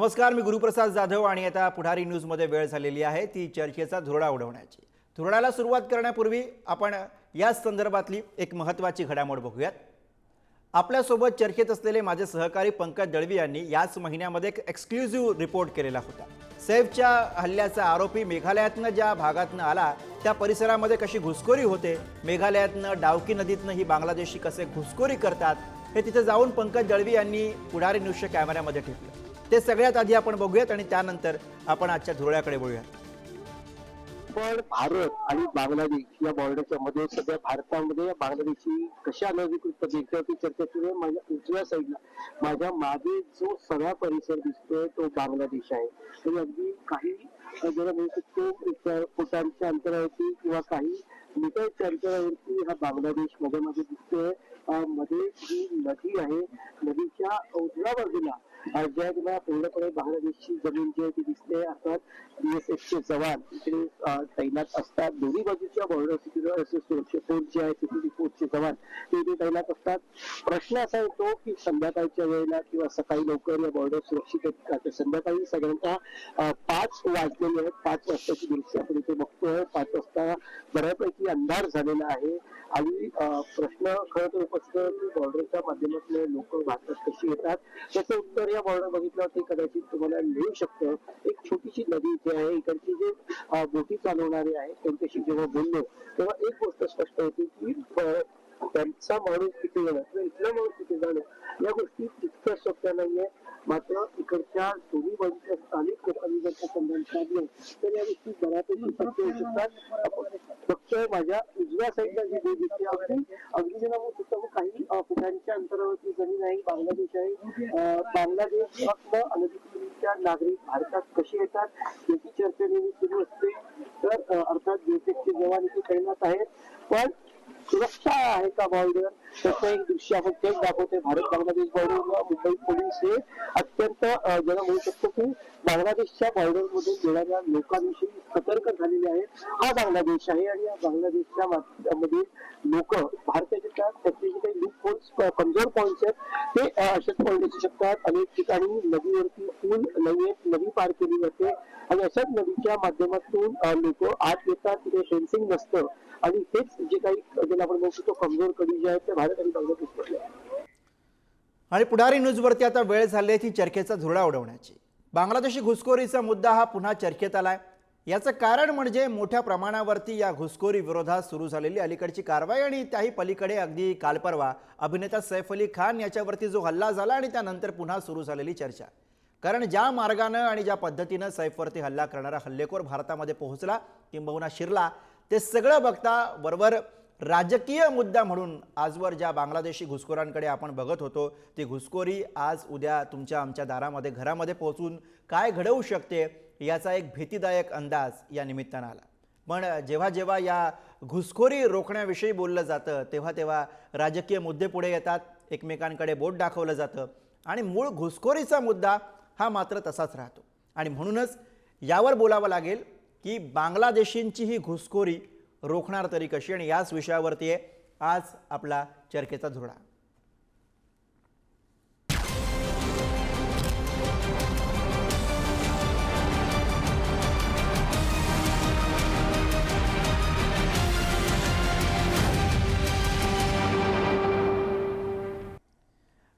नमस्कार मी गुरुप्रसाद जाधव आणि आता पुढारी न्यूजमध्ये वेळ झालेली आहे. ती चर्चेचा धुरडा उडवण्याची. धुरडाला सुरुवात करण्यापूर्वी आपण याच संदर्भातली एक महत्त्वाची घडामोड बघूयात. आपल्यासोबत चर्चेत असलेले माझे सहकारी पंकज दळवी यांनी याच महिन्यामध्ये एक एक्सक्ल्युझिव्ह रिपोर्ट केलेला होता. सैफच्या हल्ल्याचा आरोपी मेघालयातनं ज्या भागातनं आला त्या परिसरामध्ये कशी घुसखोरी होते मेघालयातनं डावकी नदीतनं ही बांगलादेशी कसे घुसखोरी करतात हे तिथे जाऊन पंकज दळवी यांनी पुढारी न्यूजच्या कॅमेऱ्यामध्ये ठेवलं. ते सगळ्यात आधी आपण बघूयात आणि त्यानंतर आपण आजच्या धुरळ्याकडे बोलूयात. पण भारत आणि बांगलादेश या बॉर्डरच्या मध्ये सध्या भारतामध्ये या बांगलादेशची कशा अनधिकृत पद्धतीची चर्चा सुरू आहे माझ्या उजव्या साईडला माझ्या मागे जो सगळा परिसर दिसतोय तो बांगलादेश आहे. आणि अगदी काही जरा म्हणू शकतो फुटांच्या अंतरावरती किंवा काही मीटरच्या अंतरावरती हा बांगलादेशमध्ये मध्ये दिसतोय. मध्ये जी नदी आहे. नदीच्या उजव्या बाजूला ज्या तुला पूर्णपणे बांगलादेशची जमीन जी आहे ती दिसते असतात. बीएसएफचे जवान इकडे तैनात असतात. दोन्ही बाजूच्या बॉर्डर सुरक्षा फोर्स जे आहे सिक्युरिटी फोर्सचे जवान ते इथे तैनात असतात. प्रश्न असा येतो की संध्याकाळच्या वेळेला किंवा सकाळी लवकर या बॉर्डर सुरक्षित आहेत संध्याकाळी सगळ्यांना पाच वाजलेले आहेत. पाच वाजताची दृश्य आपण इथे बघतोय. पाच वाजता बऱ्यापैकी अंधार झालेला आहे. आणि प्रश्न खरं तर उपस्थित बॉर्डरच्या माध्यमातून लोक भारतात कशी येतात? त्याचं उत्तर या बॉर्डर बघितल्यावरती कदाचित तुम्हाला मिळू शकतं. एक छोटीशी नदी इथे आहे. इकडची जे बोटी चालवणारे आहेत त्यांच्याशी जेव्हा बोललो तेव्हा एक गोष्ट स्पष्ट होती की त्यांचा माणूस किती जाणं किंवा इथला माणूस किती जाणं या गोष्टी तितक्या सोप्या नाहीये. मात्र इकडच्या दोन्ही बाजूच्या स्थानिक लोकांनी जर का संधान साधलं तर या गोष्टी बऱ्यापैकी सत्य होऊ शकतात. फक्त माझ्या उजव्या साईडला जी जी दिसते अगदी अगदी जेव्हा मग तिथं काही फुटांच्या अंतरावरती जमीन आहे बांगलादेश आहे अं, बांगलादेश अनधिकृतरित्या नागरिक भारतात कसे येतात याची चर्चा नेहमी सुरू असते. तर अर्थात बीएसएफचे जवान इथे तैनात आहेत. पण सुरक्षा आहे का बॉर्डर तसं एक दृश्य आपण तेच दाखवते भारत बांगलादेश बॉर्डर मुंबई पोलीस हे अत्यंत ज्याला म्हणू शकतो की बांगलादेशच्या बॉर्डरमध्ये येणाऱ्या लोकांविषयी सतर्क झालेले आहेत हा बांगलादेश आहे आणि या बांगलादेशच्या मध्ये लोक भारताच्या त्या- जे काही लूप होल्स कमजोर पॉईंट्स आहेत ते अशाच पॉईंट असू शकतात अनेक ठिकाणी नदीवरती पूल नाहीये नदी पार केली जाते आणि अशाच नदीच्या माध्यमातून लोक आत येतात तिथे फेन्सिंग नसतं आणि हेच जे काही ज्याला आपण म्हणू शकतो कमजोर कडी जे आहेत ते भारत आणि आणि पुढारी न्यूजवरती आता वेळ झाली आहे ती चर्चेचा धुरळा उडवण्याची. बांगलादेशी घुसखोरीचा मुद्दा हा पुन्हा चर्चेत आलाय. याचं कारण म्हणजे मोठ्या प्रमाणावरती या घुसखोरी विरोधात सुरू झालेली अलीकडची कारवाई आणि त्याही पलीकडे अगदी कालपरवा अभिनेता सैफ अली खान याच्यावरती जो हल्ला झाला आणि त्यानंतर पुन्हा सुरू झालेली चर्चा. कारण ज्या मार्गानं आणि ज्या पद्धतीनं सैफवरती हल्ला करणारा हल्लेखोर भारतामध्ये पोहोचला किंबहुना शिरला ते सगळं बघता बरोबर राजकीय मुद्दा म्हणून आजवर ज्या बांगलादेशी घुसखोरांकडे आपण बघत होतो ती घुसखोरी आज उद्या तुमच्या आमच्या दारामध्ये घरामध्ये पोहोचून काय घडवू शकते याचा एक भीतीदायक अंदाज या निमित्तानं आला. पण जेव्हा जेव्हा या घुसखोरी रोखण्याविषयी बोललं जातं तेव्हा तेव्हा राजकीय मुद्दे पुढे येतात एकमेकांकडे बोट दाखवलं जातं आणि मूळ घुसखोरीचा मुद्दा हा मात्र तसाच राहतो. आणि म्हणूनच यावर बोलावं लागेल की बांगलादेशींची ही घुसखोरी रोखणार तरी कशी आणि याच विषयावरती आहे आज आपला चर्चेचा धुरळा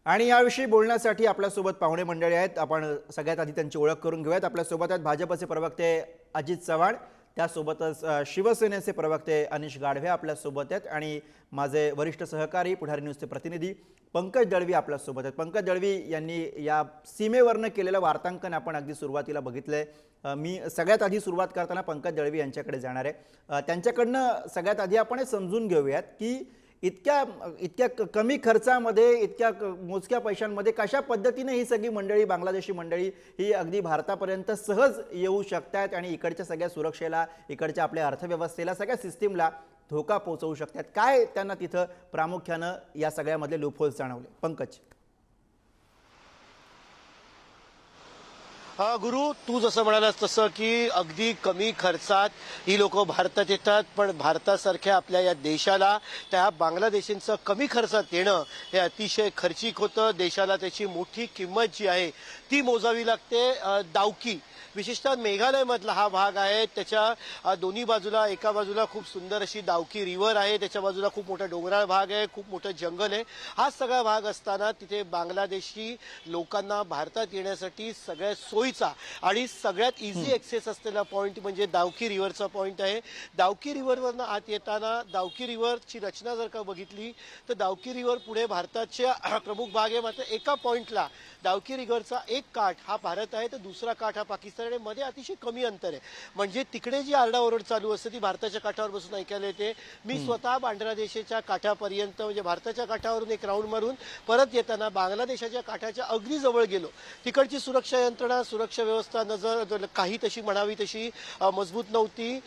आणि याविषयी बोलण्यासाठी आपल्यासोबत पाहुणे मंडळी आहेत. आपण सगळ्यात आधी त्यांची ओळख करून घेऊयात. आपल्यासोबत आहेत भाजपचे प्रवक्ते अजित चव्हाण त्यासोबतच शिवसेनेचे प्रवक्ते अनिश गाढवे आपल्यासोबत आहेत आणि माझे वरिष्ठ सहकारी पुढारी न्यूजचे प्रतिनिधी पंकज दळवी आपल्यासोबत आहेत. पंकज दळवी यांनी या सीमेवरनं केलेलं वार्तांकन आपण अगदी सुरुवातीला बघितलंय आहे मी सगळ्यात आधी सुरुवात करताना पंकज दळवी यांच्याकडे जाणार आहे. त्यांच्याकडनं सगळ्यात आधी आपण हे समजून घेऊयात की इतक्या इतक्या क- कमी खर्चामध्ये इतक्या मोजक्या पैशांमध्ये कशा पद्धतीने ही सगळी मंडळी बांगलादेशी मंडळी ही अगदी भारतापर्यंत सहज येऊ शकतात आणि इकडच्या सगळ्या सुरक्षेला इकडच्या आपल्या अर्थव्यवस्थेला सगळ्या सिस्टीमला धोका पोहोचवू शकतात? काय त्यांना तिथं प्रामुख्यानं या सगळ्यामधले लुफोल्स जाणवले? पंकज. गुरु तू जसं म्हणालास तसं की अगदी कमी खर्चात ही लोक भारतात येतात पण भारतासारख्या आपल्या या देशाला त्या बांगलादेशींचं कमी खर्चात येणं हे अतिशय खर्चिक होतं. देशाला त्याची मोठी किंमत जी आहे ती मोजावी लागते. दावकी विशेषतः मेघालयमधला हा भाग आहे. त्याच्या दोन्ही बाजूला एका बाजूला खूप सुंदर अशी दावकी रिव्हर आहे. त्याच्या बाजूला खूप मोठा डोंगराळ भाग आहे खूप मोठं जंगल आहे. हा सगळा भाग असताना तिथे बांगलादेशी लोकांना भारतात येण्यासाठी सगळ्या सोयी सोयीचा आणि सगळ्यात इझी ऍक्सेस असलेला पॉईंट म्हणजे दावकी रिव्हरचा पॉईंट आहे. दावकी रिव्हरवरनं आत येताना दावकी रिव्हरची रचना जर का बघितली तर दावकी रिव्हर पुढे भारताच्या प्रमुख भाग आहे. मात्र एका पॉईंटला दावकी रिव्हरचा एक काठ हा भारत आहे तर दुसरा काठ हा पाकिस्तान आहे. मध्ये अतिशय कमी अंतर आहे. म्हणजे तिकडे जी आरडाओरड चालू असते ती भारताच्या काठावर बसून ऐकायला येते. मी स्वतः बांगलादेशाच्या काठापर्यंत म्हणजे भारताच्या काठावरून एक राऊंड मारून परत येताना बांगलादेशाच्या काठाच्या अगदी जवळ गेलो. तिकडची सुरक्षा यंत्रणा सुरक्षा व्यवस्था नजर काही तशी म्हणावी तशी मजबूत नव्हती.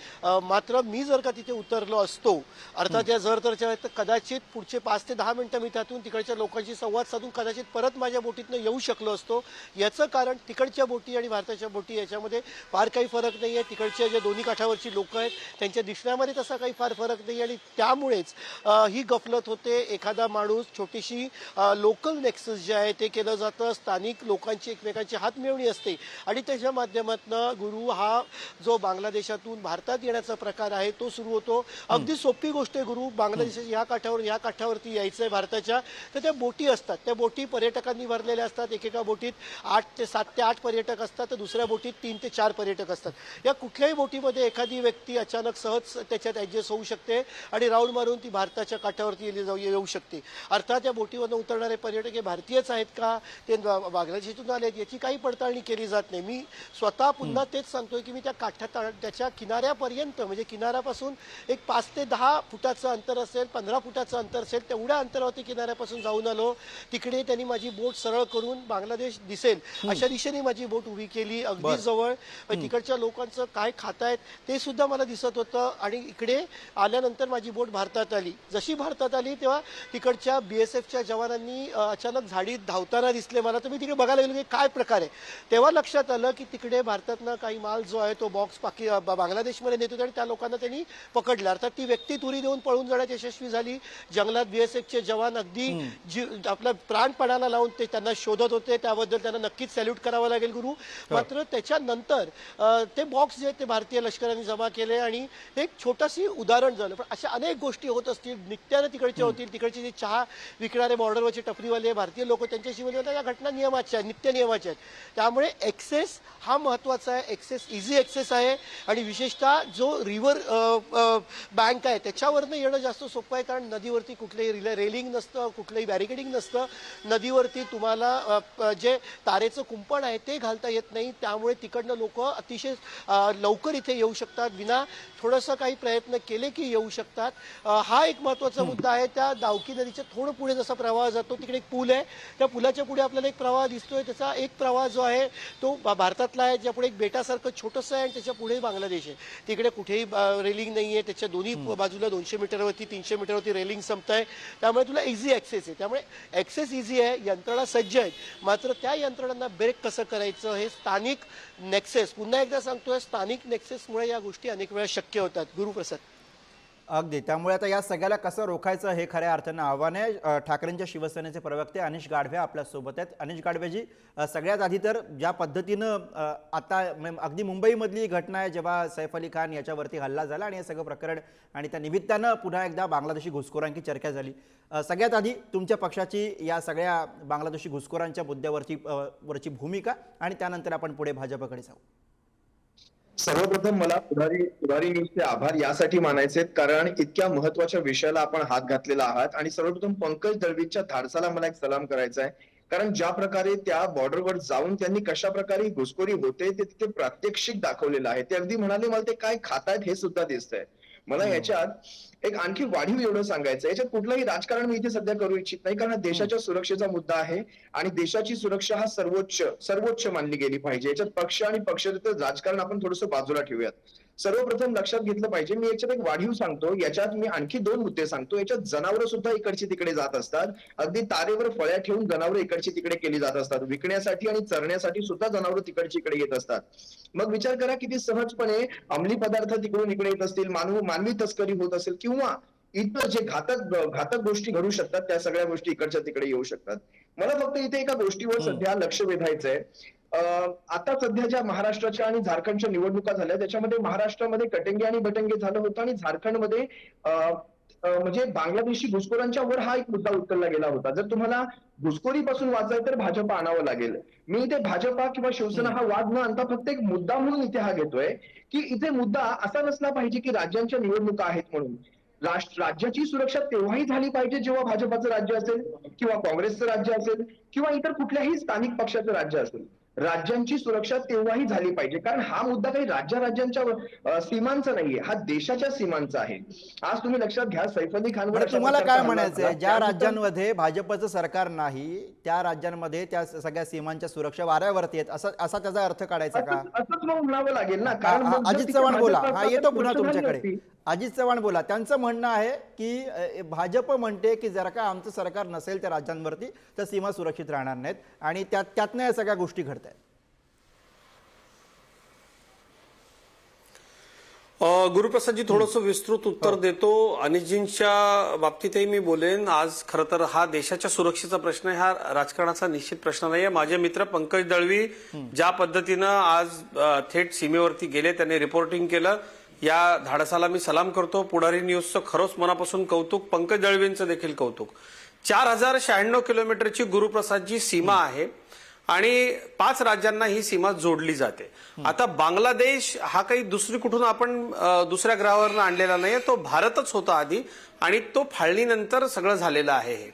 मात्र मी जर का तिथे उतरलो असतो अर्थात या जर तर कदाचित पुढचे पाच ते दहा मिनिटं मी त्यातून तिकडच्या लोकांशी संवाद साधून कदाचित परत माझ्या बोटीतनं येऊ शकलो असतो. याचं कारण तिकडच्या बोटी आणि भारताच्या बोटी याच्यामध्ये फार काही फरक नाही आहे तिकडच्या ज्या दोन्ही काठावरची लोक आहेत त्यांच्या दिसण्यामध्ये तसा काही फार फरक नाही आणि त्यामुळेच ही गफलत होते. एखादा माणूस छोटीशी लोकल नेक्सस जे आहे ते केलं जातं. स्थानिक लोकांची एकमेकांची हात मिळवणी असते आणि त्याच्या माध्यमातून गुरु हा जो बांगलादेशातून भारतात येण्याचा प्रकार आहे तो सुरू होतो. अगदी सोपी गोष्ट आहे गुरु. बांगलादेशाच्या या काठावर या काठावरती यायचं आहे भारताच्या. तर त्या बोटी असतात. त्या बोटी पर्यटकांनी भरलेल्या असतात. एकेका बोटीत आठ ते सात ते आठ पर्यटक असतात. तर दुसऱ्या बोटीत तीन ते चार पर्यटक असतात. या कुठल्याही बोटीमध्ये एखादी व्यक्ती अचानक सहज त्याच्यात ऍडजस्ट होऊ शकते आणि राऊंड मारून ती भारताच्या काठावरती येली जाऊ येऊ शकते. अर्थात या बोटीवरनं उतरणारे पर्यटक हे भारतीयच आहेत का? ते बांगलादेशातून आले आहेत याची काही पडताळणी केली जात नाही. मी स्वतः पुन्हा तेच सांगतोय की मी त्या काठात त्याच्या किनाऱ्यापर्यंत म्हणजे किनाऱ्यापासून एक पाच ते दहा फुटाचं अंतर असेल पंधरा फुटाचं अंतर असेल तेवढ्या अंतरावरती किनाऱ्यापासून जाऊन आलो. तिकडे त्यांनी माझी बोट सरळ करून बांगलादेश दिसेल. अशा दिशेने माझी बोट उभी केली अगदी. जवळ. तिकडच्या लोकांचं काय खातायत ते सुद्धा मला दिसत होतं. आणि इकडे आल्यानंतर माझी बोट भारतात आली. जशी भारतात आली तेव्हा तिकडच्या बीएसएफच्या जवानांनी अचानक झाडीत धावताना दिसले. मला तर मी तिकडे बघायला गेलो की काय प्रकार आहे. तेव्हा लक्षात आलं की तिकडे भारतातनं काही माल जो आहे तो बॉक्स पाकी बांगलादेशमध्ये नेत होते आणि त्या लोकांना त्यांनी पकडलं. अर्थात ती व्यक्ती तुरी देऊन पळून जाण्यात यशस्वी झाली. जंगलात बीएसएफचे जवान अगदी जीव आपला प्राणपणाला लावून ते त्यांना शोधत होते. त्याबद्दल त्यांना नक्कीच सॅल्यूट करावं लागेल गुरु. मात्र त्याच्यानंतर ते बॉक्स जे आहेत ते भारतीय लष्कराने जमा केले आणि हे एक छोटंशी उदाहरण झालं. पण अशा अनेक गोष्टी होत असतील. नित्यानं तिकडच्या होतील. तिकडचे जे चहा विकणारे बॉर्डरवरचे टपरीवाले भारतीय लोक त्यांच्याशी बोलले या घटना नियमाच्या आहेत नित्य नियमाच्या आहेत. त्यामुळे एक्सेस हा महत्त्वाचा आहे. एक्सेस इझी एक्सेस आहे. आणि विशेषतः जो रिव्हर बँक आहे त्याच्यावरनं येणं जास्त सोपं आहे कारण नदीवरती कुठलंही रेलिंग नसतं कुठलंही बॅरिकेडिंग नसतं. नदीवरती तुम्हाला जे तारेचं कुंपण आहे ते घालता येत नाही. त्यामुळे तिकडनं लोक अतिशय लवकर इथे येऊ शकतात. विना थोडंसं काही प्रयत्न केले की येऊ शकतात. हा एक महत्त्वाचा मुद्दा आहे. त्या दावकी नदीच्या थोडं पुढे जसा प्रवाह जातो तिकडे एक पूल आहे. त्या पुलाच्या पुढे आपल्याला एक प्रवाह दिसतोय. त्याचा एक प्रवाह जो आहे तो भारतातला आहे ज्या पुढे एक बेटासारखं छोटंसं आहे आणि त्याच्या पुढे बांगलादेश आहे. तिकडे कुठेही रेलिंग नाही आहे त्याच्या दोन्ही बाजूला दोनशे मीटरवरती तीनशे मीटरवरती रेलिंग संपत आहे त्यामुळे तुला इझी ऍक्सेस आहे. त्यामुळे ऍक्सेस इझी आहे यंत्रणा सज्ज आहेत. मात्र त्या यंत्रणांना ब्रेक कसं करायचं हे स्थानिक नेक्सेस पुन्हा एकदा सांगतोय स्थानिक नेक्सेसमुळे या गोष्टी अनेक वेळा शक्य होतात. गुरुप्रसाद. अगदी. त्यामुळे आता या सगळ्याला कसं रोखायचं हे खऱ्या अर्थानं आव्हान आहे. ठाकरेंच्या शिवसेनेचे प्रवक्ते अनिश गाढवे आपल्यासोबत आहेत. अनिश गाढवेजी सगळ्यात आधी तर ज्या पद्धतीनं आता म- अगदी मुंबईमधली घटना आहे जेव्हा सैफ अली खान याच्यावरती हल्ला झाला आणि हे सगळं प्रकरण आणि त्या निमित्तानं पुन्हा एकदा बांगलादेशी घुसखोरांची चर्चा झाली. सगळ्यात आधी तुमच्या पक्षाची या सगळ्या बांगलादेशी घुसखोरांच्या मुद्द्यावरची वरची भूमिका आणि त्यानंतर आपण पुढे भाजपकडे जाऊ. सर्वप्रथम मला पुढारी पुढारी न्यूजचे आभार यासाठी मानायचे आहेत, कारण इतक्या महत्त्वाच्या विषयाला आपण हात घातलेला आहात. आणि सर्वप्रथम पंकज दळवीच्या धाडसाला मला एक सलाम करायचा आहे. कारण ज्या प्रकारे त्या बॉर्डरवर जाऊन त्यांनी कशा प्रकारे घुसखोरी होते ते तिथे प्रात्यक्षिक दाखवलेलं आहे. ते अगदी म्हणाले मला ते काय खातायत हे सुद्धा दिसतंय. मला याच्यात एक आणखी वाढीव एवढं सांगायचं याच्यात कुठलंही राजकारण मी इथे सध्या करू इच्छित नाही कारण हा देशाच्या सुरक्षेचा मुद्दा आहे आणि देशाची सुरक्षा हा सर्वोच्च सर्वोच्च मानली गेली पाहिजे. याच्यात पक्ष आणि पक्षाचं राजकारण आपण थोडंसं बाजूला ठेवूयात. सर्वप्रथम लक्षात घेतलं पाहिजे. मी याच्यात एक वाढीव सांगतो. याच्यात मी आणखी दोन मुद्दे सांगतो. याच्यात जनावरं सुद्धा इकडची तिकडे जात असतात. अगदी तारेवर फळ्या ठेवून जनावरं इकडची तिकडे केली जात असतात. विकण्यासाठी आणि चरण्यासाठी सुद्धा जनावरं तिकडची इकडे येत असतात. मग विचार करा किती सहजपणे अंमली पदार्थ तिकडून इकडे येत असतील मानव मानवी तस्करी होत असेल किंवा इतर जे घातक घातक गोष्टी घडू शकतात त्या सगळ्या गोष्टी इकडच्या तिकडे येऊ शकतात. मला फक्त इथे एका गोष्टीवर सध्या लक्ष वेधायचंय. अं, आता सध्या ज्या महाराष्ट्राच्या आणि झारखंडच्या निवडणुका झाल्या त्याच्यामध्ये महाराष्ट्रामध्ये कटेंगे आणि बटंगे झालं होतं आणि झारखंडमध्ये म्हणजे बांगलादेशी घुसखोरांच्या वर हा एक मुद्दा उचलला गेला होता. जर तुम्हाला घुसखोरीपासून वाचायचं तर भाजप आणावं लागेल. मी इथे भाजपा किंवा शिवसेना हा वाद न आणता फक्त एक मुद्दा म्हणून इथे हा घेतोय की इथे मुद्दा असा नसला पाहिजे की राज्यांच्या निवडणुका आहेत म्हणून. राष्ट्र राज्याची सुरक्षा तेव्हाही झाली पाहिजे जेव्हा भाजपाचं राज्य असेल किंवा काँग्रेसचं राज्य असेल किंवा इतर कुठल्याही स्थानिक पक्षाचं राज्य असेल. राज्यांची सुरक्षा तेव्हाही झाली पाहिजे. कारण हा मुद्दा काही राज्य राज्यांच्या सीमांचा नाहीये. हा देशाच्या सीमांचा आहे. आज तुम्ही लक्षात घ्या सैफ अली अशा तुम्हाला काय म्हणायचं. आहे ज्या राज्यांमध्ये भाजपचं सरकार नाही त्या राज्यांमध्ये त्या सगळ्या सीमांच्या सुरक्षा वाऱ्यावरती आहेत. असं असा त्याचा अर्थ काढायचा का? असंच मग म्हणावं लागेल ना. कारण अजित चव्हाण बोला. हा येतो पुन्हा तुमच्याकडे. अजित चव्हाण बोला. त्यांचं म्हणणं आहे की भाजप म्हणते की जर का आमचं सरकार नसेल त्या राज्यांवरती तर सीमा सुरक्षित राहणार नाहीत. आणि त्यात त्यातनं या सगळ्या गोष्टी घडत आहेत गुरुप्रसादजी थोडंसं विस्तृत उत्तर देतो. अनिजींच्या बाबतीतही मी बोलेन. आज खरं तर हा देशाच्या सुरक्षेचा प्रश्न आहे. हा राजकारणाचा निश्चित प्रश्न नाहीये. माझे मित्र पंकज दळवी ज्या पद्धतीनं आज थेट सीमेवरती गेले त्यांनी रिपोर्टिंग केलं. या धाडसाला मी सलाम करतो. पुढारी न्यूजचं खरंच मनापासून कौतुक पंकज दळवींचं देखील कौतुक. चार हजार शहाण्णव किलोमीटरची गुरुप्रसादची सीमा आहे आणि पाच राज्यांना ही सीमा जोडली जाते. आता बांगलादेश हा काही दुसरी कुठून आपण दुसऱ्या ग्रहावरनं आणलेला नाही तो भारतच होता आधी आणि तो फाळणीनंतर सगळं झालेलं आहे हे.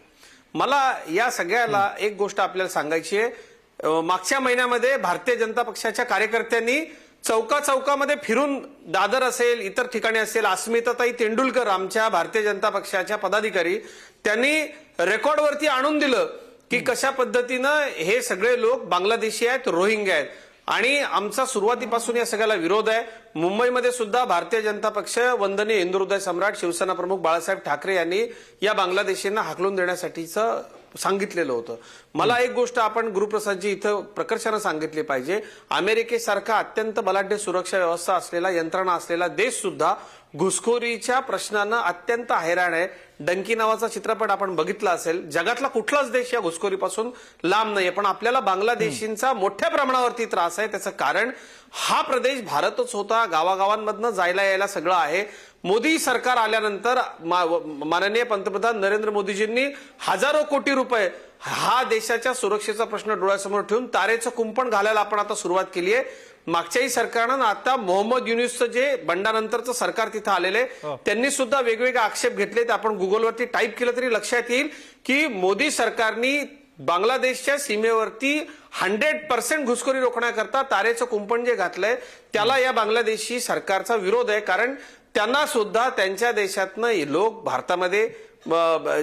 मला या सगळ्याला एक गोष्ट आपल्याला सांगायची आहे. मागच्या महिन्यामध्ये भारतीय जनता पक्षाच्या कार्यकर्त्यांनी चौका चौकामध्ये फिरून दादर असेल इतर ठिकाणी असेल अस्मिताताई तेंडुलकर आमच्या भारतीय जनता पक्षाच्या पदाधिकारी त्यांनी रेकॉर्डवरती आणून दिलं की कशा पद्धतीनं हे सगळे लोक बांगलादेशी आहेत रोहिंग्या आहेत. आणि आमचा सुरुवातीपासून या सगळ्याला विरोध आहे. मुंबईमध्ये सुद्धा भारतीय जनता पक्ष वंदनीय हिंदुहृदय सम्राट शिवसेना प्रमुख बाळासाहेब ठाकरे यांनी या बांगलादेशींना हाकलून देण्यासाठीचं सांगितलेलं होतं. मला एक गोष्ट आपण गुरुप्रसादजी इथं प्रकर्षानं सांगितली पाहिजे. अमेरिकेसारखा अत्यंत बलाढ्य सुरक्षा व्यवस्था असलेला यंत्रणा असलेला देश सुद्धा घुसखोरीच्या प्रश्नानं अत्यंत हैराण आहे. डंकी नावाचा चित्रपट आपण बघितला असेल जगातला कुठलाच देश या घुसखोरीपासून लांब नाहीये पण आपल्याला बांगलादेशींचा मोठ्या प्रमाणावरती त्रास आहे. त्याचं कारण हा प्रदेश भारतच होता गावागावांमधनं जायला यायला सगळं आहे. मोदी सरकार आल्यानंतर माननीय पंतप्रधान नरेंद्र मोदीजींनी हजारो कोटी रुपये हा देशाच्या सुरक्षेचा प्रश्न डोळ्यासमोर ठेवून तारेचं कुंपण घालायला आपण आता सुरुवात केली आहे मागच्याही सरकारनं आता मोहम्मद युनुसचं जे बंडानंतरचं सरकार तिथं आलेले त्यांनी सुद्धा वेगवेगळे आक्षेप घेतले ते आपण गुगलवरती टाईप केलं तरी लक्षात येईल की मोदी सरकारनी बांगलादेशच्या सीमेवरती हंड्रेड पर्सेंट घुसखोरी रोखण्याकरता तारेचं कुंपण जे घातलंय त्याला या बांगलादेशी सरकारचा विरोध आहे. कारण त्यांना सुद्धा त्यांच्या देशातनं हे लोक भारतामध्ये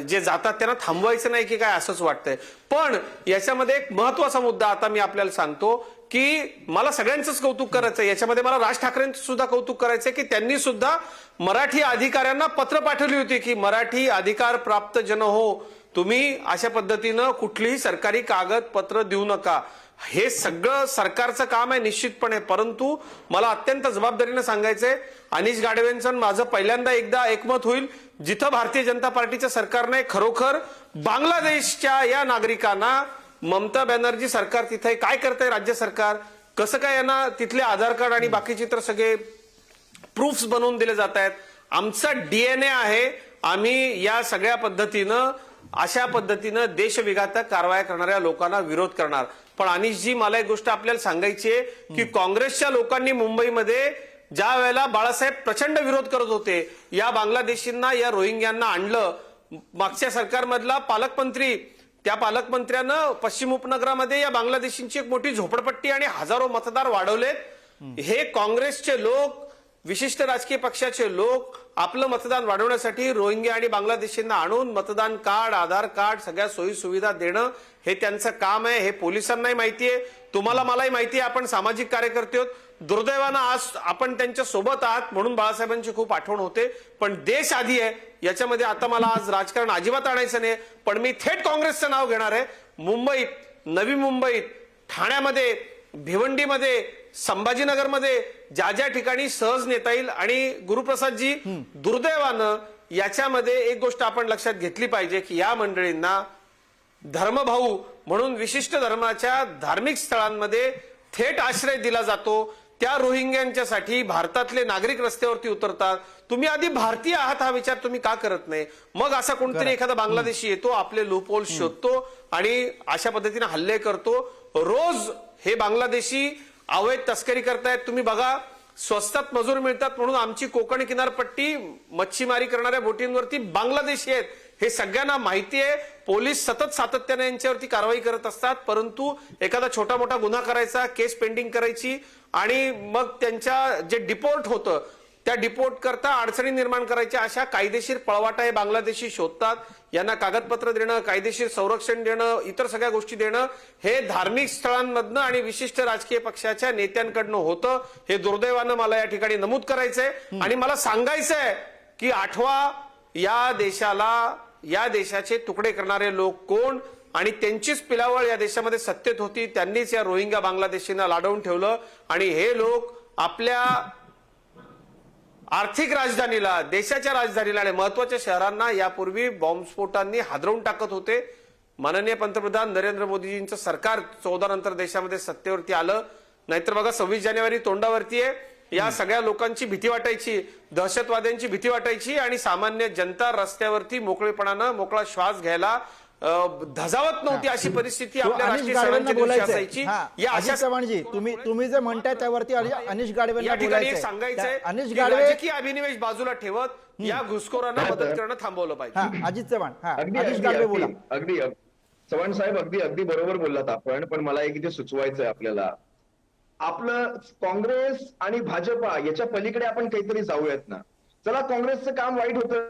जे जातात त्यांना थांबवायचं नाही की काय असंच वाटतंय. पण याच्यामध्ये एक महत्त्वाचा मुद्दा आता मी आपल्याला सांगतो. की मला सगळ्यांचंच कौतुक करायचं याच्यामध्ये मला राज ठाकरेंचं सुद्धा कौतुक करायचंय की त्यांनी सुद्धा मराठी अधिकाऱ्यांना पत्र पाठवली होती की मराठी अधिकार प्राप्त जन हो तुम्ही अशा पद्धतीनं कुठलीही सरकारी कागदपत्र देऊ नका. हे सगळं सरकारचं काम आहे निश्चितपणे परंतु मला अत्यंत जबाबदारीनं सांगायचंय अनिश गाडवेंचं माझं पहिल्यांदा एकदा एकमत होईल जिथं भारतीय जनता पार्टीच्या सरकारने खरोखर बांगलादेशच्या या नागरिकांना ममता बॅनर्जी सरकार तिथे काय करतंय राज्य सरकार? कसं काय यांना तिथले आधार कार्ड आणि बाकीचे तर सगळे प्रूफ्स बनवून दिले जात आहेत आमचा डीएनए आहे. आम्ही या सगळ्या पद्धतीनं अशा पद्धतीनं देशविघातक कारवाया करणाऱ्या लोकांना विरोध करणार. पण अनिशजी मला एक गोष्ट आपल्याला सांगायची आहे की काँग्रेसच्या लोकांनी मुंबईमध्ये ज्या वेळेला बाळासाहेब प्रचंड विरोध करत होते या बांगलादेशींना या रोहिंग्यांना आणलं मागच्या सरकारमधला पालकमंत्री त्या पालकमंत्र्यानं पश्चिम उपनगरामध्ये या बांगलादेशींची एक मोठी झोपडपट्टी आणि हजारो मतदार वाढवलेत. हे काँग्रेसचे लोक विशिष्ट राजकीय पक्षाचे लोक आपलं मतदान वाढवण्यासाठी रोहिंग्या आणि बांगलादेशींना आणून मतदान कार्ड आधार कार्ड सगळ्या सोयी सुविधा देणं हे त्यांचं काम आहे हे पोलिसांनाही माहिती आहे. तुम्हाला मलाही माहिती आहे आपण सामाजिक कार्यकर्ते आहोत. दुर्दैवानं आज आपण त्यांच्यासोबत आहात म्हणून बाळासाहेबांची खूप आठवण होते. पण देश आधी आहे याच्यामध्ये आता मला आज राजकारण अजिबात आणायचं नाही. पण मी थेट काँग्रेसचं नाव घेणार आहे. मुंबईत नवी मुंबईत ठाण्यामध्ये भिवंडीमध्ये संभाजीनगरमध्ये ज्या ज्या ठिकाणी सहज नेता येईल आणि गुरुप्रसादजी दुर्दैवानं याच्यामध्ये एक गोष्ट आपण लक्षात घेतली पाहिजे की या मंडळींना धर्मभाऊ म्हणून विशिष्ट धर्माच्या धार्मिक स्थळांमध्ये थेट आश्रय दिला जातो. त्या रोहिंग्यांच्यासाठी भारतातले नागरिक रस्त्यावरती उतरतात. तुम्ही आधी भारतीय आहात हा विचार तुम्ही का करत नाही? मग असा कोणतरी एखादा बांगलादेशी येतो आपले लूपहोल शोधतो आणि अशा पद्धतीने हल्ले करतो. रोज हे बांगलादेशी अवैध तस्करी करतायत. तुम्ही बघा स्वस्तात मजूर मिळतात म्हणून आमची कोकण किनारपट्टी मच्छीमारी करणाऱ्या बोटींवरती बांगलादेशी आहेत. हे सगळ्यांना माहिती आहे. पोलीस सतत सातत्याने यांच्यावरती कारवाई करत असतात. परंतु एखादा छोटा मोठा गुन्हा करायचा केस पेंडिंग करायची आणि मग त्यांच्या जे डिपोर्ट होतं त्या डिपोर्ट करता अडचणी निर्माण करायच्या अशा कायदेशीर पळवाटा हे बांगलादेशी शोधतात. यांना कागदपत्र देणं कायदेशीर संरक्षण देणं इतर सगळ्या गोष्टी देणं हे धार्मिक स्थळांमधनं आणि विशिष्ट राजकीय पक्षाच्या नेत्यांकडनं होतं. हे दुर्दैवानं मला या ठिकाणी नमूद करायचंय. आणि मला सांगायचंय की आठवा या देशाला या देशाचे तुकडे करणारे लोक कोण? आणि त्यांचीच पिलावळ या देशामध्ये सत्तेत होती. त्यांनीच या रोहिंग्या बांगलादेशींना लाडवून ठेवलं. आणि हे लोक आपल्या आर्थिक राजधानीला देशाच्या राजधानीला आणि महत्त्वाच्या शहरांना यापूर्वी बॉम्बस्फोटांनी हादरवून टाकत होते. माननीय पंतप्रधान नरेंद्र मोदीजींचं सरकार चौदा नंतर देशामध्ये सत्तेवरती आलं. नाहीतर बघा सव्वीस जानेवारी तोंडावरती आहे. या सगळ्या लोकांची भीती वाटायची दहशतवाद्यांची भीती वाटायची आणि सामान्य जनता रस्त्यावरती मोकळेपणानं मोकळा श्वास घ्यायला धजावत नव्हती अशी परिस्थिती आपल्या राष्ट्रीय दिवशी असायची. या अशा चव्हाणजी तुम्ही तुम्ही जे म्हणताय त्यावरती अनि- अनिश गाडवेंना या ठिकाणी सांगायचंय अनिश की गाडवे राजकीय अभिनिवेश बाजूला ठेवत या घुसखोरांना मदत करणं थांबवलं पाहिजे. अजित चव्हाण. अगदी अनिश गाडवे बोला. अगदी. चव्हाण साहेब अगदी अगदी बरोबर बोललात आपण पण मला एक इथे सुचवायचंय आपल्याला. आपलं काँग्रेस आणि भाजपा याच्या पलीकडे आपण काहीतरी जाऊयात ना. चला काँग्रेसचं काम वाईट होतं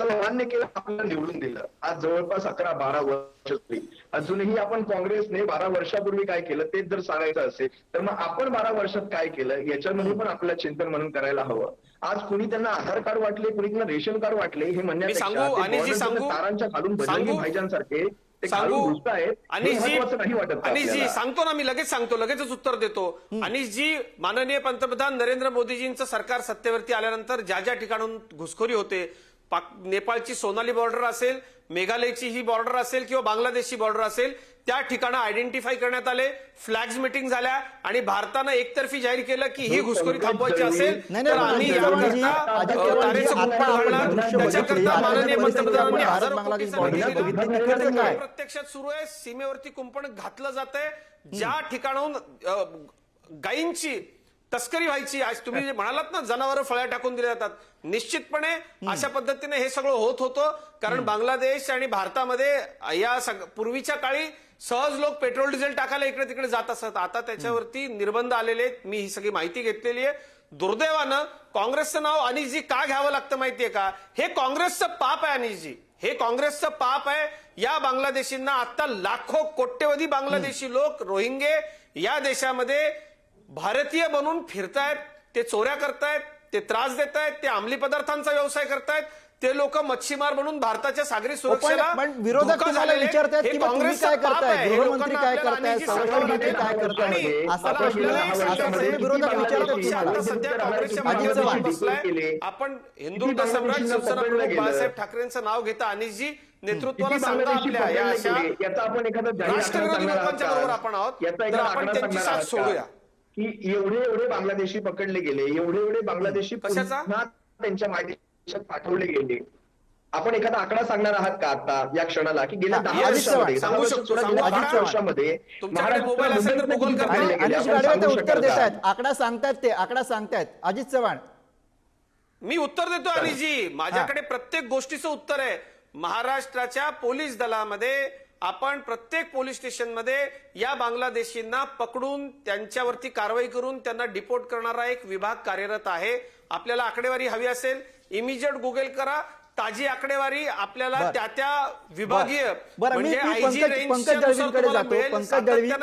मान्य केलं आपल्याला निवडून दिलं आज जवळपास अकरा बारा वर्ष झाली अजूनही आपण काँग्रेसने बारा वर्षापूर्वी काय केलं तेच जर सांगायचं असेल तर मग आपण बारा वर्षात काय केलं याच्यामध्ये पण आपल्याला चिंतन म्हणून करायला हवं आज कुणी त्यांना आधार कार्ड वाटले कुणी त्यांना रेशन कार्ड वाटले हे म्हणण्यापेक्षा तारांच्या बजरंगी सांगू? भाईजांसारखे ते सांगू हे अनिशजी? सांगतो ना मी लगेच सांगतो लगेचच उत्तर देतो अनिशजी माननीय पंतप्रधान नरेंद्र मोदीजींचं सरकार सत्तेवरती आल्यानंतर ज्या ज्या ठिकाणून घुसखोरी होते नेपाळची सोनाली बॉर्डर असेल मेघालयची ही बॉर्डर असेल किंवा बांगलादेशची बॉर्डर असेल त्या ठिकाणं आयडेंटिफाय करण्यात आले फ्लॅग्स मिटिंग झाल्या आणि भारतानं एकतर्फी जाहीर केलं की ही घुसखोरी थांबवायची असेल तर आम्ही. त्याच्याकरता माननीय पंतप्रधानांनी? प्रत्यक्षात सुरू आहे सीमेवरती कुंपण घातलं जात आहे ज्या ठिकाणाहून गायींची तस्करी व्हायची. आज तुम्ही जे म्हणालात ना जनावर फळ्या टाकून दिल्या जातात. निश्चितपणे अशा पद्धतीने हे सगळं होत होतं कारण बांगलादेश आणि भारतामध्ये या सग- पूर्वीच्या काळी सहज लोक पेट्रोल डिझेल टाकायला इकडे तिकडे जात असत. आता त्याच्यावरती निर्बंध आलेले आहेत. मी ही सगळी माहिती घेतलेली आहे. दुर्दैवानं काँग्रेसचं नाव अनिशजी का घ्यावं लागतं माहितीये का? हे काँग्रेसचं पाप आहे अनिशजी हे काँग्रेसचं पाप आहे. या बांगलादेशींना आता लाखो कोट्यवधी बांगलादेशी लोक रोहिंगे या देशामध्ये भारतीय बनून फिरतायत ते चोऱ्या करतायत ते त्रास देत आहेत ते अंमली पदार्थांचा व्यवसाय करतायत ते लोक मच्छीमार म्हणून भारताच्या सागरी सुरक्षेला पण विरोधक तुम्हाला हे की काँग्रेसचं काय करताय? आहे. हे गृहमंत्री काय करताय? संरक्षण मंत्री. काय करताय? असा प्रश्न. हे विरोधक की विचारतात सध्या काँग्रेसच्या आपण हिंदुत्व सम्राट शिवसेना प्रमुख बाळासाहेब ठाकरेंचं नाव घेता अनिशजी नेतृत्वाला किती सांगा बांगलादेशी आपल्या या अशा राष्ट्रविरोधी लोकांच्या? बरोबर आपण आहोत तर आपण त्यांची साथ? सोडूया की एवढे एवढे बांगलादेशी पकडले गेले एवढे एवढे बांगलादेशी? पुन्हा त्यांच्या मायदेशात पाठवले गेले. आपण एखादा आकडा सांगणार आहात का आता या क्षणाला? की गेल्या हा, दहा वर्षामध्ये सांगू शकतो, चव्हाण. वर्षामध्ये उत्तर आकडा सांगतायत ते आकडा सांगतायत. अजित चव्हाण. मी उत्तर देतो अनिजी माझ्याकडे प्रत्येक गोष्टीचं उत्तर आहे. महाराष्ट्राच्या पोलीस दलामध्ये आपण प्रत्येक पोलीस स्टेशनमध्ये या बांगलादेशींना पकडून त्यांच्यावरती कारवाई करून त्यांना डिपोर्ट करणारा एक विभाग कार्यरत आहे. आपल्याला आकडेवारी हवी असेल इमिजिएट गुगल करा. ताजी आकडेवारी आपल्याला. त्या त्या विभागीय म्हणजे आयजी रेंजच्या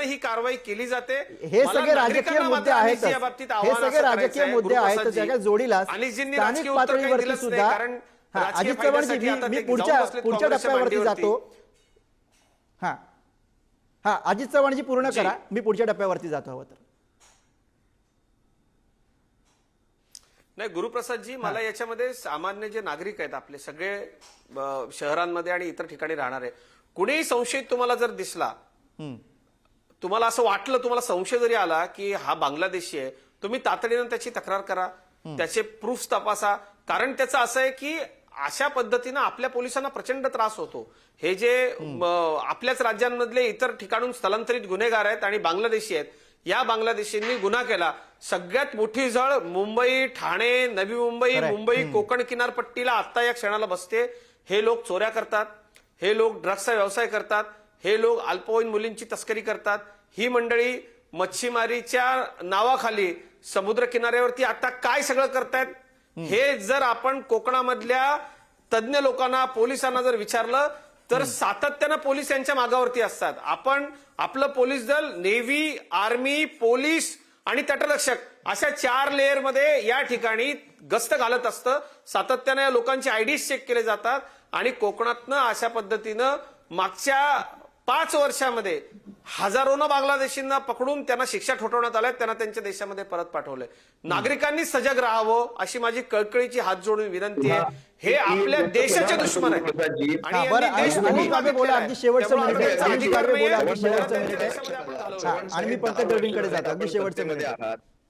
ही कारवाई केली जाते. हे सगळे राजकीय मुद्दे आहेतच या बाबतीत हे सगळे राजकीय मुद्दे. त्याच्या जोडीलाच. अनिलजींनी स्थानिक राजकीय उत्तर काही पातळीवरती दिलंच नाही, सुद्धा कारण अजित चव्हाणजी मी पुढच्या पुढच्या टप्प्यावरती. जातो. हा. हा अजित चव्हाणजी पूर्ण. करा. मी पुढच्या टप्प्यावरती जातो हवं तर नाही गुरुप्रसादजी मला याच्यामध्ये सामान्य जे नागरिक आहेत आपले सगळे शहरांमध्ये आणि इतर ठिकाणी राहणारे कुणीही संशयित तुम्हाला जर दिसला. तुम्हाला असं वाटलं तुम्हाला संशय जरी आला की हा बांगलादेशी आहे तुम्ही तातडीनं त्याची तक्रार करा. त्याचे प्रूफ तपासा. कारण त्याचं असं आहे की अशा पद्धतीनं आपल्या पोलिसांना प्रचंड त्रास होतो. हे जे आपल्याच राज्यांमधले इतर ठिकाणून स्थलांतरित गुन्हेगार आहेत आणि बांगलादेशी आहेत या बांगलादेशींनी गुन्हा केला. सगळ्यात मोठी झळ मुंबई ठाणे नवी मुंबई. मुंबई कोकण किनारपट्टीला आता या क्षणाला बसते. हे लोक चोऱ्या करतात हे लोक ड्रग्सचा व्यवसाय करतात हे लोक अल्पवयीन मुलींची तस्करी करतात. ही मंडळी मच्छीमारीच्या नावाखाली समुद्र किनाऱ्यावरती आता काय सगळं करतायत हे जर आपण कोकणामधल्या तज्ज्ञ लोकांना पोलिसांना जर विचारलं तर सातत्यानं पोलीस यांच्या मागावरती असतात. आपण आपलं पोलीस दल नेव्ही आर्मी पोलीस आणि तटरक्षक अशा चार लेअरमध्ये या ठिकाणी गस्त घालत असतं. सातत्यानं या लोकांचे आयडीज चेक केले जातात आणि कोकणातनं अशा पद्धतीनं मागच्या पाच वर्षामध्ये हजारोनं बांगलादेशींना पकडून त्यांना शिक्षा ठोठवण्यात आल्या त्यांना त्यांच्या देशामध्ये परत पाठवलंय नागरिकांनी सजग राहावं अशी माझी कळकळीची हात जोडून विनंती आहे. हे. आपल्या देशाचे दुश्मन आहेत.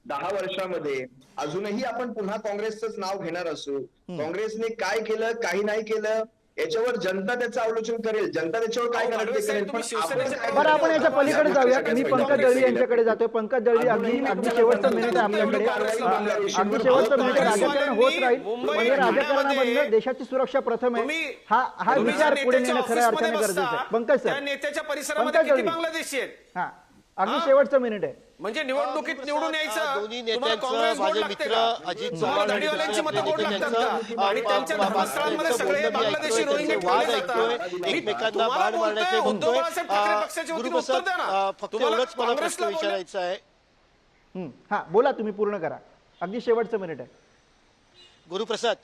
दहा वर्षामध्ये अजूनही आपण पुन्हा काँग्रेसच नाव घेणार असू. काँग्रेसने काय केलं काही नाही केलं याच्यावर जनता त्याचं अवलोकन करेल. जनता त्याच्यावर काय काय बरं आपण याच्या पलीकडे जाऊया. मी पंकज दळवी. यांच्याकडे जातोय. पंकज दळवी अगदी अगदी शेवटचं मिनिट आहे आपल्याकडे. अगदी शेवटचं मिनिट. राजकारण होत राहील. म्हणजे राजकारणामधनं ठाण्यामध्ये देशाची सुरक्षा प्रथम आहे. हा हा विचार पुढे नेत्याच्या नेणं खऱ्या अर्थाने गरजेचं आहे. पंकज त्या सर नेत्याच्या परिसरामध्ये पंकज किती दळवी. बांगलादेशी आहेत? हा. अगदी? शेवटचं मिनिट आहे म्हणजे निवडणुकीत निवडून यायचं दोन्ही तुम्हाला नेत्यांचं काँग्रेस गोड माझे लागते मित्र का? अजित तुम्हाला चव्हाण आणि दाढीवाल्यांची दुसऱ्या मतं गोड लागतात नेत्यांचं, का आणि आ, त्यांच्या आ, आ, धर्मस्थळांमध्ये त्यांचं सगळे बांगलादेशी ऐकतोय, रोहिंगे त्यांचे वाद ठेवले ऐकतोय, जातात. मी एकमेकांना तुम्हाला बाण मारण्याचे बोलतोय, उद्धव म्हणतोय बाळासाहेब ठाकरे आ, पक्षाचे होते, गुरुप्रसाद उत्तर द्या ना. आ, फक्त तुम्हाला एवढंच मला प्रश्न काँग्रेसला बोलले- विचारायचा आहे हम्म. हा बोला तुम्ही पूर्ण करा अगदी शेवटचं मिनिट आहे गुरुप्रसाद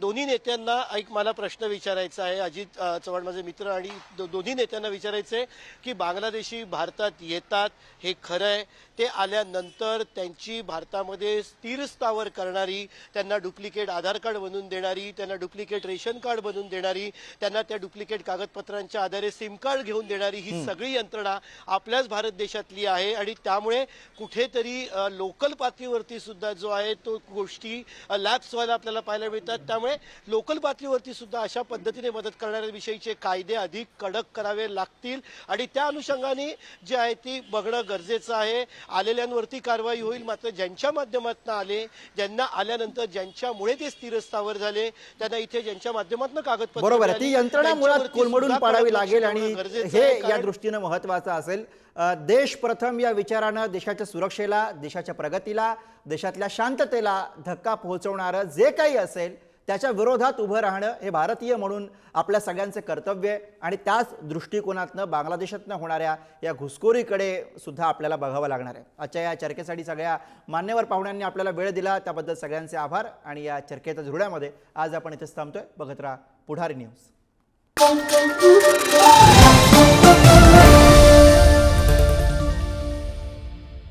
दोन्ही नेत्यांना एक मला प्रश्न विचारायचा आहे. अजित चव्हाण माझे मित्र आणि दोन्ही नेत्यांना विचारायचं आहे की बांगलादेशी भारतात येतात हे खरं आहे. ते आल्यानंतर त्यांची भारतामध्ये स्थिर स्थावर करणारी त्यांना डुप्लिकेट आधार कार्ड बनवून देणारी त्यांना डुप्लिकेट रेशन कार्ड बनवून देणारी त्यांना त्या डुप्लिकेट कागदपत्रांच्या आधारे सिम कार्ड घेऊन देणारी ही सगळी यंत्रणा आपल्याच भारत देशातली आहे. आणि त्यामुळे कुठेतरी लोकल पातळीवरती सुद्धा जो आहे तो गोष्टी लॅप्स व्हायला आपल्याला पाहायला मिळतात. त्यामुळे लोकल पातळीवरती सुद्धा अशा पद्धतीने मदत करणाऱ्या विषयीचे कायदे अधिक कडक करावे लागतील. आणि त्या अनुषंगाने जे आहे ती बघणं गरजेचं आहे. आलेल्यांवरती कारवाई होईल. मात्र ज्यांच्या माध्यमातून आले ज्यांना आल्यानंतर ज्यांच्यामुळे ते स्थिरस्थावर झाले त्यांना इथे ज्यांच्या माध्यमातून कागदपत्र बरोबर आहे. ती यंत्रणा मुळात कोलमडून पाडावी लागेल आणि हे या दृष्टीनं महत्वाचं असेल. देश प्रथम या विचारानं देशाच्या सुरक्षेला देशाच्या प्रगतीला देशातल्या शांततेला धक्का पोहोचवणारं जे काही असेल त्याच्या विरोधात उभं राहणं हे भारतीय म्हणून आपल्या सगळ्यांचं कर्तव्य आहे. आणि त्याच दृष्टिकोनातनं बांगलादेशातनं होणाऱ्या या घुसखोरीकडे सुद्धा आपल्याला बघावं लागणार आहे. आजच्या या चर्चेसाठी सगळ्या मान्यवर पाहुण्यांनी आपल्याला वेळ दिला त्याबद्दल सगळ्यांचे आभार. आणि या चर्चेच्या धुरड्यामध्ये आज आपण इथेच थांबतोय. बघत राहा पुढारी न्यूज.